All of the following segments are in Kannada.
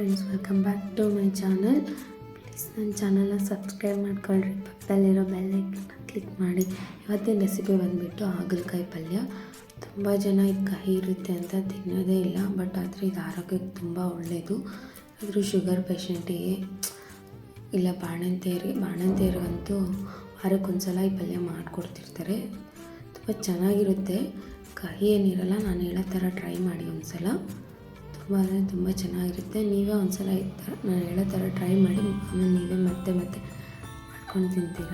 Friends welcome back to my channel please ನನ್ನ ಚಾನಲ್ನ ಸಬ್ಸ್ಕ್ರೈಬ್ ಮಾಡ್ಕೊಳ್ರಿ. ಪಕ್ಕದಲ್ಲಿರೋ ಬೆಲ್ಲೈಕನ್ನ ಕ್ಲಿಕ್ ಮಾಡಿ. ಇವತ್ತಿನ ರೆಸಿಪಿ ಬಂದುಬಿಟ್ಟು ಹಾಗಲಕಾಯಿ ಪಲ್ಯ. ತುಂಬ ಜನ ಇದು ಕಹಿ ಇರುತ್ತೆ ಅಂತ ತಿನ್ನೋದೇ ಇಲ್ಲ ಬಟ್ ಆದರೆ ಇದು ಆರೋಗ್ಯಕ್ಕೆ ತುಂಬ ಒಳ್ಳೆಯದು ಆದರೂ ಶುಗರ್ ಪೇಷಂಟಿಗೆ ಇಲ್ಲ ಬಾಣಂತಿಯರಿಗೆ, ಬಾಣಂತಿಯರಿಗಂತೂ ವಾರಕ್ಕೊಂದ್ಸಲ ಈ ಪಲ್ಯ ಮಾಡಿಕೊಡ್ತಿರ್ತಾರೆ. ತುಂಬ ಚೆನ್ನಾಗಿರುತ್ತೆ. ಕಹಿ ಏನಿರಲ್ಲ, ನಾನು ಹೇಳೋ ಥರ ಟ್ರೈ ಮಾಡಿ ಒಂದ್ಸಲ. ತುಂಬ ಅಂದರೆ ತುಂಬ ಚೆನ್ನಾಗಿರುತ್ತೆ. ನೀವೇ ಒಂದ್ಸಲ ಈ ಥರ ನಾನು ಹೇಳೋ ಥರ ಟ್ರೈ ಮಾಡಿ, ಆಮೇಲೆ ನೀವೇ ಮತ್ತೆ ಮತ್ತೆ ಮಾಡ್ಕೊಂಡು ತಿಂತೀರ?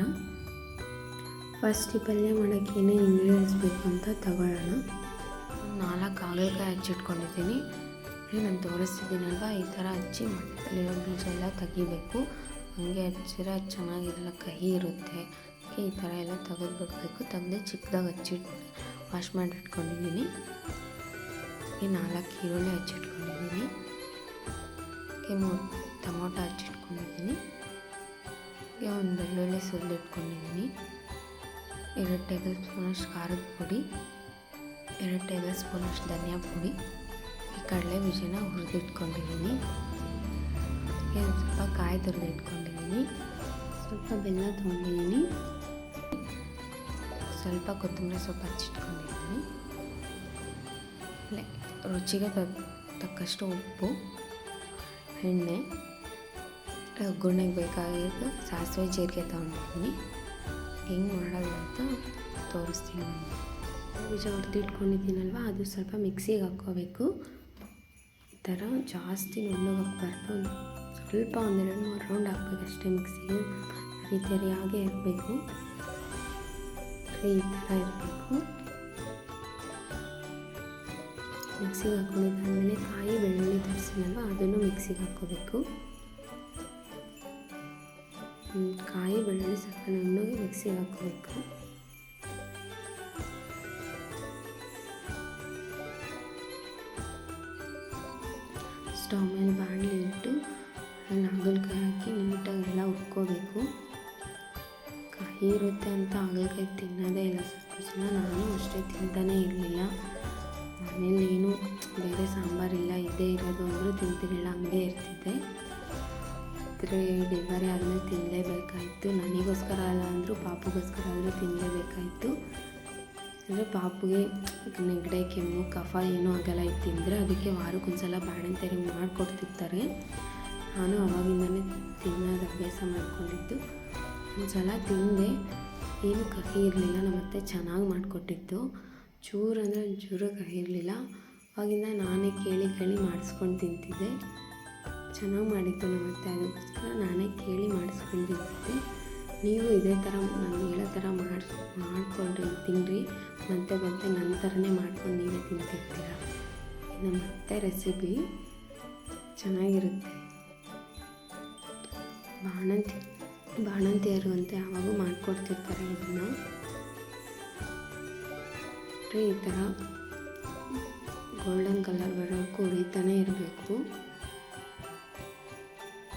ಫಸ್ಟ್ ಈ ಪಲ್ಯ ಮಾಡೋಕ್ಕೆ ಏನೇನು ಇಂಗ್ರೀಡಿಯೆಂಟ್ಸ್ ಬೇಕು ಅಂತ ತಗೊಳ್ಳೋಣ. ನಾಲ್ಕು ಹಾಗಲಕಾಯಿ ಹಚ್ಚಿಟ್ಕೊಂಡಿದ್ದೀನಿ ನಾನು ತೋರಿಸ್ತಿದ್ದೀನಲ್ವ, ಈ ಥರ ಹಚ್ಚಿ ಮಟ್ಟದಲ್ಲಿರೋ ಬೀಜ ಎಲ್ಲ ತೆಗಿಬೇಕು. ಹಂಗೆ ಹಚ್ಚಿದ್ರೆ ಅದು ಚೆನ್ನಾಗಿರಲ್ಲ, ಕಹಿ ಇರುತ್ತೆ. ಈ ಥರ ಎಲ್ಲ ತೆಗೆದ್ಬಿಡ್ಬೇಕು. ತೆಗೆದು ಚಿಕ್ಕದಾಗಿ ಹಚ್ಚಿಟ್ಟು ವಾಶ್ ಮಾಡಿ ಇಟ್ಕೊಂಡಿದ್ದೀನಿ ಈ ನಾಲ್ಕು ಈರುಳ್ಳಿ ಹಚ್ಚಿಟ್ಕೊಂಡಿದ್ದೀನಿ. ಈ ಮೂರು ಟೊಮೊಟೊ ಹಚ್ಚಿಟ್ಕೊಂಡಿದ್ದೀನಿ. ಒಂದು ಬೆಳ್ಳುಳ್ಳಿ ಸುಲಿಟ್ಕೊಂಡಿದ್ದೀನಿ ಎರಡು ಟೇಬಲ್ ಸ್ಪೂನಷ್ಟು ಖಾರದ ಪುಡಿ, ಎರಡು ಟೇಬಲ್ ಸ್ಪೂನಷ್ಟು ಧನಿಯಾ ಪುಡಿ, ಈ ಕಡಲೆ ಬೀಜನ ಹುರಿದಿಟ್ಕೊಂಡಿದ್ದೀನಿ ಒಂದು ಸ್ವಲ್ಪ ಕಾಯಿ ತುರಿದು ಇಟ್ಕೊಂಡಿದ್ದೀನಿ. ಸ್ವಲ್ಪ ಬೆಲ್ಲ ತೊಗೊಂಡಿದ್ದೀನಿ. ಸ್ವಲ್ಪ ಕೊತ್ತಂಬರಿ ಸೊಪ್ಪು ಹಚ್ಚಿಟ್ಕೊಂಡಿದ್ದೀನಿ. ರುಚಿಗೆ ತಕ್ಕಷ್ಟು ಉಪ್ಪು, ಎಣ್ಣೆ ಒಗ್ಗರಣೆಗೆ ಬೇಕಾಗಿದ್ದು ಸಾಸಿವೆ ಜೀರಿಗೆ ತೊಗೊಂಡಿದ್ದೀನಿ ಹೆಂಗೆ ಮಾಡೋದು ಅಂತ ತೋರಿಸ್ತೀನಿ ಬೀಜ ಹೊಡೆದಿಟ್ಕೊಂಡಿದ್ದೀನಲ್ವ ಅದು ಸ್ವಲ್ಪ ಮಿಕ್ಸಿಗೆ ಹಾಕ್ಕೋಬೇಕು. ಈ ಥರ ಜಾಸ್ತಿ ನುಣ್ಣಗೆ ಹಾಕ್ಬಾರ್ದು ಸ್ವಲ್ಪ ಒಂದೆರಡು ಮೂರು ರೌಂಡ್ ಹಾಕ್ಬೇಕು ಅಷ್ಟೇ ಮಿಕ್ಸಿಗೆ. ಈ ಥರ ಹಾಗೆ ಇರಬೇಕು. ಈ ಥರ ಇರಬೇಕು. ಮಿಕ್ಸಿಗೆ ಹಾಕ್ಕೊಂಡಿದ್ದಾದಮೇಲೆ ಕಾಯಿ, ಬೆಳ್ಳುಳ್ಳಿ ತರಿಸಿನಲ್ವ ಅದನ್ನು ಮಿಕ್ಸಿಗೆ ಹಾಕ್ಕೋಬೇಕು. ಕಾಯಿ, ಬೆಳ್ಳುಳ್ಳಿ ನುಣ್ಣಗೆ ಮಿಕ್ಸಿಗೆ ಹಾಕ್ಕೋಬೇಕು. ಸ್ಟವ್ ಮೇಲೆ ಬಾಣಲಿ ಇಟ್ಟು ಅದನ್ನು ಹಾಗಲಕಾಯಿ ಹಾಕಿ ನೀಟಾಗಿ ಎಲ್ಲ ಉಟ್ಕೋಬೇಕು ಕಾಯಿ ಇರುತ್ತೆ ಅಂತ ಹಾಗಲಕಾಯಿ ತಿನ್ನೋದೇ ಇಲ್ಲ ಸ್ವಲ್ಪ ನಾನು ಅಷ್ಟೇ ತಿಂತಾನೇ ಇರಲಿಲ್ಲ. ಮನೇಲಿ ಏನು ಬೇರೆ ಸಾಂಬಾರಿಲ್ಲ, ಇದೇ ಇರೋದು ಅಂದರೂ ತಿಂತಿರಲಿಲ್ಲ ಹಂಗೆ ಇರ್ತಿದ್ದೆ. ಆದರೆ ಡೆಲಿವರಿ ಆದಮೇಲೆ ತಿನ್ನಲೇಬೇಕಾಯಿತು ನನಗೋಸ್ಕರ ಅಲ್ಲ ಅಂದರೂ ಪಾಪುಗೋಸ್ಕರ ಆದರೂ ತಿನ್ನಲೇಬೇಕಾಯಿತು ಅಂದರೆ ಪಾಪುಗೆ ನೆಗಡೆ, ಕೆಮ್ಮು, ಕಫ ಏನೂ ಆಗಲ್ಲ. ಇದು ತಿಂದರೆ ಅದಕ್ಕೆ ವಾರಕ್ಕೊಂದ್ಸಲ ಬಾಣಂತಿಯರಿಗೆ ಮಾಡಿಕೊಡ್ತಿರ್ತಾರೆ. ನಾನು ಅವಾಗಿಂದನೇ ತಿನ್ನೋದು ಅಭ್ಯಾಸ ಮಾಡಿಕೊಂಡಿದ್ದು. ಒಂದು ಸಲ ತಿಂದೆ. ಏನು ಕಹಿ ಇರಲಿಲ್ಲ ನಮ್ಮ ಅತ್ತೆ ಚೆನ್ನಾಗಿ ಮಾಡಿಕೊಟ್ಟಿದ್ದು ಚೂರು ಅಂದರೆ ಒಂಚೂರು ಇರಲಿಲ್ಲ. ಅವಾಗಿಂದ ನಾನೇ ಕೇಳಿ ಕೇಳಿ ಮಾಡಿಸ್ಕೊಂಡು ತಿಂತಿದ್ದೆ. ಚೆನ್ನಾಗಿ ಮಾಡಿತ್ತು ಮತ್ತೆ ಅದಕ್ಕೋಸ್ಕರ ನಾನೇ ಕೇಳಿ ಮಾಡಿಸ್ಕೊಂಡು ತಿಂತಿದ್ದೆ. ನೀವು ಇದೇ ಥರ ನಾನು ಹೇಳೋ ಥರ ಮಾಡಿ ಮಾಡಿಕೊಂಡ್ರಿ ತಿನ್ನಿರಿ ಮತ್ತೆ ಮತ್ತೆ ನನ್ನ ಥರನೇ ಮಾಡ್ಕೊಂಡು ನೀವೇ ತಿಂತಿರ್ತೀರ? ಇದು ಮತ್ತೆ ರೆಸಿಪಿ ಚೆನ್ನಾಗಿರುತ್ತೆ. ಬಾಣಂತಿ, ಬಾಣಂತಿಯರು ಅಂತ ಯಾವಾಗೂ ಮಾಡಿಕೊಡ್ತಿರ್ತಾರೆ ಇದನ್ನು. ಈ ಥರ ಗೋಲ್ಡನ್ ಕಲರ್ ಬರೋಕ್ಕೂ ಉರಿತಾನೆ ಇರಬೇಕು.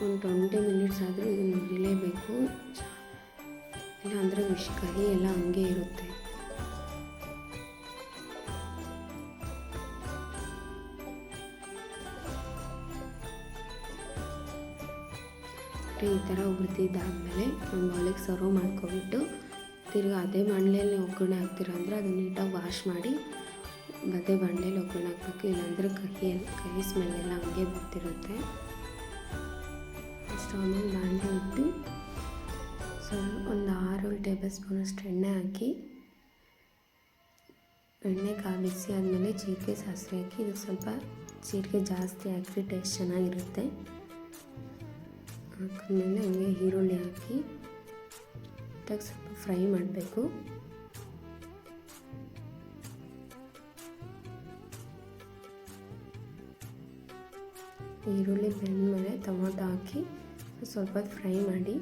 ಒಂದು ಟ್ವೆಂಟಿ ಮಿನಿಟ್ಸ್ ಆದರೂ ಇದನ್ನು ಉರಿಲೇಬೇಕು ಇಲ್ಲ ಅಂದರೆ ವಿಷ್ ಕಹಿ ಎಲ್ಲ ಹಂಗೆ ಇರುತ್ತೆ. ಈ ಥರ ಹುರಿದಿದ್ದಾದಮೇಲೆ ಒಂದು ಬಾಲಿಗೆ ಸರ್ವ್ ಮಾಡ್ಕೊಬಿಟ್ಟು ತಿರ್ಗಿ ಅದೇ ಬಾಣಲೆಯಲ್ಲಿ ಒಗ್ಗರಣೆ ಹಾಕ್ತೀರ ಅಂದರೆ ಅದು ನೀಟಾಗಿ ವಾಶ್ ಮಾಡಿ ಅದೇ ಬಾಣಲೆಯಲ್ಲಿ ಒಗ್ಗರಣೆ ಹಾಕ್ಬೇಕು. ಇಲ್ಲಾಂದರೆ ಕಹಿ ಕಹಿ ಸ್ಮೆಲ್ ಎಲ್ಲ ಹಂಗೆ ಬರ್ತಿರುತ್ತೆ. ಸ್ಟವ್ ಮೇಲೆ ಬಾಣಲೆ ಇಟ್ಟು ಸೊ ಒಂದು ಆರು ಟೇಬಲ್ ಸ್ಪೂನಷ್ಟು ಎಣ್ಣೆ ಹಾಕಿ, ಎಣ್ಣೆ ಕಾಯಿ ಬಿಸಿ ಆದಮೇಲೆ ಜೀರಿಗೆ ಸಾಸಿವೆ ಹಾಕಿ ಇದಕ್ಕೆ ಸ್ವಲ್ಪ ಜೀರಿಗೆ ಜಾಸ್ತಿ ಹಾಕಿ ಟೇಸ್ಟ್ ಚೆನ್ನಾಗಿರುತ್ತೆ. ಹಾಕಿದ್ಮೇಲೆ ಹಂಗೆ ಈರುಳ್ಳಿ ಹಾಕಿ ನೀಟಾಗಿ ಸ್ವಲ್ಪ ಫ್ರೈ ಮಾಡಬೇಕು. ಈರುಳ್ಳಿ ಬೆಂದಮೇಲೆ ಟೊಮೊಟೊ ಹಾಕಿ ಸ್ವಲ್ಪ ಫ್ರೈ ಮಾಡಿ.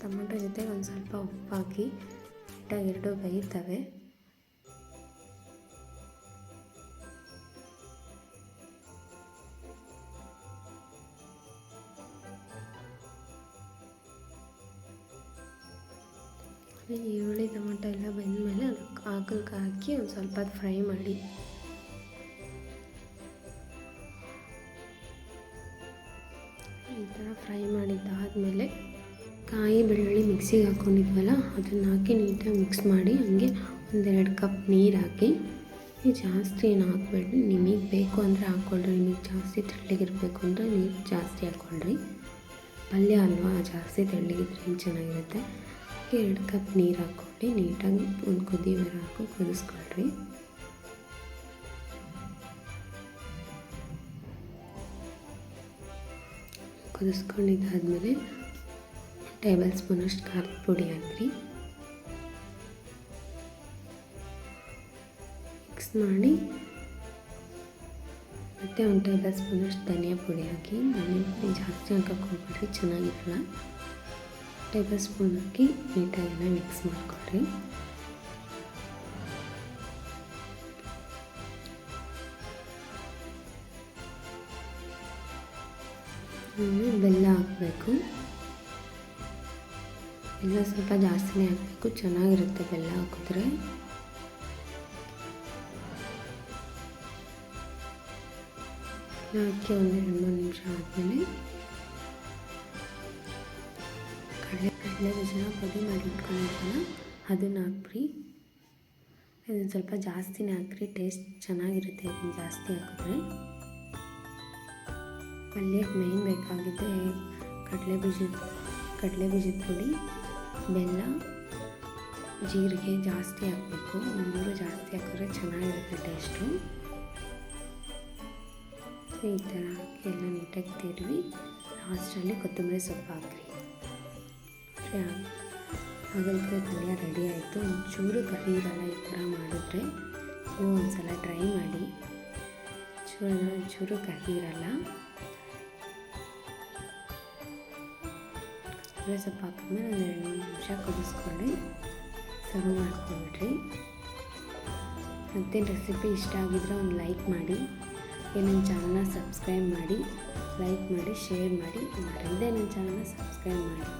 ಟೊಮೊಟೊ ಜೊತೆ ಒಂದು ಸ್ವಲ್ಪ ಉಪ್ಪು ಹಾಕಿ ಎರಡು ಬೇಯ್ತವೆ. ಈರುಳ್ಳಿ, ಟೊಮೊಟೊ ಎಲ್ಲ ಬೆಂದಮೇಲೆ ಅದಕ್ಕೆ ಹಾಕಲ್ಕ ಹಾಕಿ ಒಂದು ಸ್ವಲ್ಪ ಫ್ರೈ ಮಾಡಿ. ಈ ಥರ ಫ್ರೈ ಮಾಡಿದ್ದಾದಮೇಲೆ ಕಾಯಿ ಬೆಳ್ಳುಳ್ಳಿ ಮಿಕ್ಸಿಗೆ ಹಾಕ್ಕೊಂಡಿದ್ವಲ್ಲ ಅದನ್ನ ಹಾಕಿ ನೀಟಾಗಿ ಮಿಕ್ಸ್ ಮಾಡಿ ಹಂಗೆ ಒಂದೆರಡು ಕಪ್ ನೀರು ಹಾಕಿ ನೀವು ಜಾಸ್ತಿ ಏನು ಹಾಕ್ಬೇಡ್ರಿ, ನಿಮಗೆ ಬೇಕು ಅಂದರೆ ಹಾಕ್ಕೊಳ್ರಿ, ನಿಮಗೆ ಜಾಸ್ತಿ ತೆಳ್ಳಗಿರಬೇಕು ಅಂದರೆ ನೀರು ಜಾಸ್ತಿ ಹಾಕ್ಕೊಳ್ರಿ. ಪಲ್ಯ ಅಲ್ವಾ ಜಾಸ್ತಿ ತೆಳ್ಳಗಿದ್ರೆ ಚೆನ್ನಾಗಿರುತ್ತೆ? ಎರಡು ಕಪ್ ನೀರು ಹಾಕ್ಕೊಂಡು ನೀಟಾಗಿ ಒಂದು ಕುದಿ ಬರ ಹಾಕಿ ಕುದಿಸ್ಕೊಳ್ರಿ. ಕುದಿಸ್ಕೊಂಡಿದ್ದಾದಮೇಲೆ ಟೇಬಲ್ ಸ್ಪೂನಷ್ಟು ಖಾರದ ಪುಡಿ ಹಾಕ್ರಿ. ಮಿಕ್ಸ್ ಮಾಡಿ ಮತ್ತು ಒಂದು ಟೇಬಲ್ ಸ್ಪೂನಷ್ಟು ಧನಿಯಾ ಪುಡಿ ಹಾಕಿ ಧನಿಯಾ ಪುಡಿ ಜಾಸ್ತಿ ಹಾಕಕ್ಕೆ ಚೆನ್ನಾಗಿರಲ್ಲ. ಟೇಬಲ್ ಸ್ಪೂನ್ ಹಾಕಿ ನೀಟಾಗೆಲ್ಲ ಮಿಕ್ಸ್ ಮಾಡ್ಕೊಳ್ಳಿ ಬೆಲ್ಲ ಹಾಕಬೇಕು. ಬೆಲ್ಲ ಸ್ವಲ್ಪ ಜಾಸ್ತಿನೇ ಹಾಕಬೇಕು, ಚೆನ್ನಾಗಿರುತ್ತೆ ಬೆಲ್ಲ ಹಾಕಿದ್ರೆ. ಹಾಕಿ ಒಂದು ಎರಡು ಮೂರು ನಿಮಿಷ ಆದಮೇಲೆ ಕಡಲೆ ಕಡಲೆ ಬೀಜನ ಪುಡಿ ಮಾಡಿ ಇಟ್ಕೊಂಡಿದ್ದಲ್ಲ ಅದನ್ನು ಹಾಕ್ರಿ ಇದನ್ನು ಸ್ವಲ್ಪ ಜಾಸ್ತಿನೇ ಹಾಕ್ರಿ ಟೇಸ್ಟ್ ಚೆನ್ನಾಗಿರುತ್ತೆ ಇದನ್ನು ಜಾಸ್ತಿ ಹಾಕಿದ್ರೆ. ಪಲ್ಯಕ್ಕೆ ಮೇಯ್ನ್ ಬೇಕಾಗಿದೆ ಕಡಲೆ ಬೀಜದ ಕಡಲೆ ಬೀಜದ ಪುಡಿ, ಬೆಲ್ಲ, ಜೀರಿಗೆ ಜಾಸ್ತಿ ಹಾಕಬೇಕು. ಮೂರು ಜಾಸ್ತಿ ಹಾಕಿದ್ರೆ ಚೆನ್ನಾಗಿರುತ್ತೆ ಟೇಸ್ಟು ಈ ಥರ ಎಲ್ಲ ನೀಟಾಗಿ ತಿರುವಿ. ಲಾಸ್ಟಲ್ಲಿ ಕೊತ್ತಂಬರಿ ಸೊಪ್ಪು ಹಾಕ್ರಿ. ಹಾಗಲ್ಕಾಯಿ ಪಲ್ಯ ರೆಡಿ ಆಯಿತು. ಒಂಚೂರು ಕಹಿ ಇರಲ್ಲ ಈ ಥರ ಮಾಡಿದ್ರೆ ನೀವು ಒಂದು ಸಲ ಟ್ರೈ ಮಾಡಿ. ಚೂರು ಒಂಚೂರು ಕಹಿ ಇರಲ್ಲ. ಕೊತ್ತಂಬರಿ ಸೊಪ್ಪು ಹಾಕಿದ್ಮೇಲೆ ಒಂದು ಎರಡು ನಿಮಿಷ ಕುದಿಸ್ಕೊಳ್ಳಿ. ಸರ್ವ್ ಮಾಡ್ಕೊಂಬಿಡ್ರಿ ಮತ್ತು ರೆಸಿಪಿ ಇಷ್ಟ ಆಗಿದ್ರೆ ಒಂದು ಲೈಕ್ ಮಾಡಿ. ನನ್ನ ಚಾನಲ್ನ ಸಬ್ಸ್ಕ್ರೈಬ್ ಮಾಡಿ. ಲೈಕ್ ಮಾಡಿ, ಶೇರ್ ಮಾಡಿ. ಮರೀದೆ ನನ್ನ ಚಾನಲ್ನ ಸಬ್ಸ್ಕ್ರೈಬ್ ಮಾಡಿ.